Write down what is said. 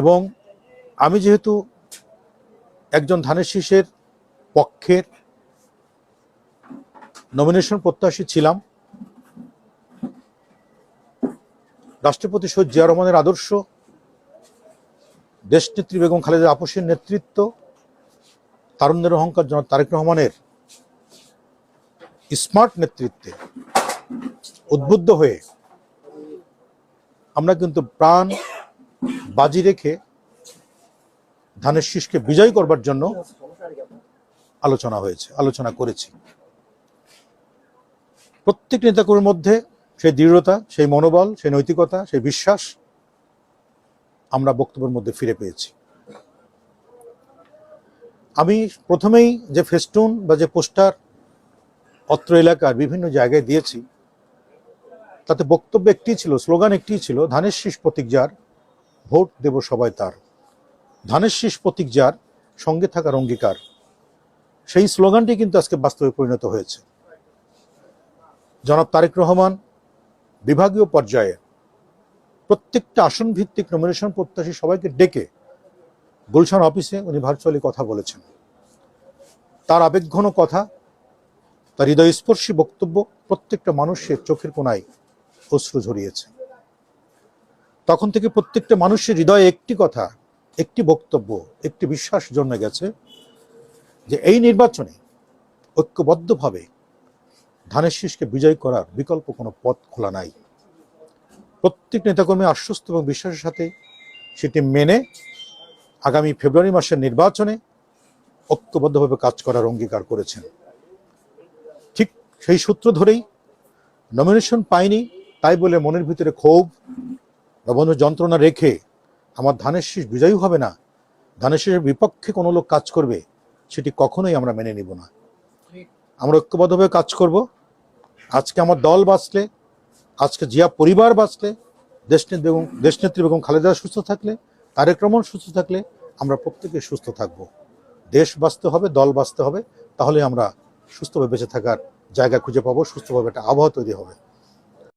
এবং আমি যেহেতু একজন ধানের শীষের পক্ষের নমিনেশন প্রত্যাশী ছিলাম, রাষ্ট্রপতি সৈয়দ জিয়া রহমানের আদর্শ, দেশনেত্রী বেগম খালেদা আপসের নেতৃত্ব, তারুণ্যের অহংকার জনাব তারেক রহমানের স্মার্ট নেতৃত্বে উদ্বুদ্ধ হয়ে আমরা কিন্তু প্রাণ বাজি রেখে ধানের শীষকে বিজয় করবার জন্য আলোচনা হয়েছে, আলোচনা করেছি। প্রত্যেক নেতাকর্মীর মধ্যে সেই দৃঢ়তা, সেই মনোবল, সেই নৈতিকতা, সেই বিশ্বাস আমরা বক্তব্যের মধ্যে ফিরে পেয়েছি। আমি প্রথমেই যে ফেস্টুন বা যে পোস্টার অত্র এলাকার বিভিন্ন জায়গায় দিয়েছি, তাতে বক্তব্য একটি ছিল, স্লোগান একটি ছিল, ধানের শীষ প্রতীক যার ভোট দেব সবাই তার। ধানের শীষ প্রতীক যার, সঙ্গে থাকার অঙ্গীকার। সেই স্লোগানটি কিন্তু আজকে বাস্তবে পরিণত হয়েছে। জনাব তারেক রহমান, বিভাগীয় পর্যায়ে প্রত্যেকটা আসন ভিত্তিক নমিনেশন প্রত্যাশী সবাইকে ডেকে গুলশান অফিসে উনি ভার্চুয়ালি কথা বলেছেন। তার আবেগঘন কথা, তার হৃদয়স্পর্শী বক্তব্য প্রত্যেকটা মানুষের চোখের কোনায় অশ্রু ঝরিয়েছে। তখন থেকে প্রত্যেকটা মানুষের হৃদয়ে একটি কথা, একটি বক্তব্য, একটি বিশ্বাস জন্মে গেছে যে এই নির্বাচনে ঐক্যবদ্ধভাবে ধানের শীষকে বিজয় করার বিকল্প কোনো পথ খোলা নাই। প্রত্যেক নেতাকর্মী আশ্বস্ত এবং বিশ্বাসের সাথে সেটি মেনে আগামী ফেব্রুয়ারি মাসের নির্বাচনে ঐক্যবদ্ধভাবে কাজ করার অঙ্গীকার করেছেন। ঠিক সেই সূত্র ধরেই নমিনেশন পাইনি, তাই বলে মনের ভিতরে ক্ষোভ বা যন্ত্রণা রেখে আমার ধানের শীষ বিজয়ী হবে না, ধানের শীষের বিপক্ষে কোনো লোক কাজ করবে, সেটি কখনোই আমরা মেনে নিব না। আমরা ঐক্যবদ্ধভাবে কাজ করব। আজকে আমার দল বাঁচলে, আজকে জিয়া পরিবার বাঁচলে, দেশনেত্রী বেগম দেশনেত্রী বেগম খালেদা সুস্থ থাকলে, তারেক রহমান সুস্থ থাকলে, আমরা প্রত্যেকে সুস্থ থাকব। দেশ বাঁচতে হবে, দল বাঁচতে হবে, তাহলে আমরা সুস্থভাবে বেঁচে থাকার জায়গা খুঁজে পাবো, সুস্থভাবে একটা আবহাওয়া তৈরি হবে।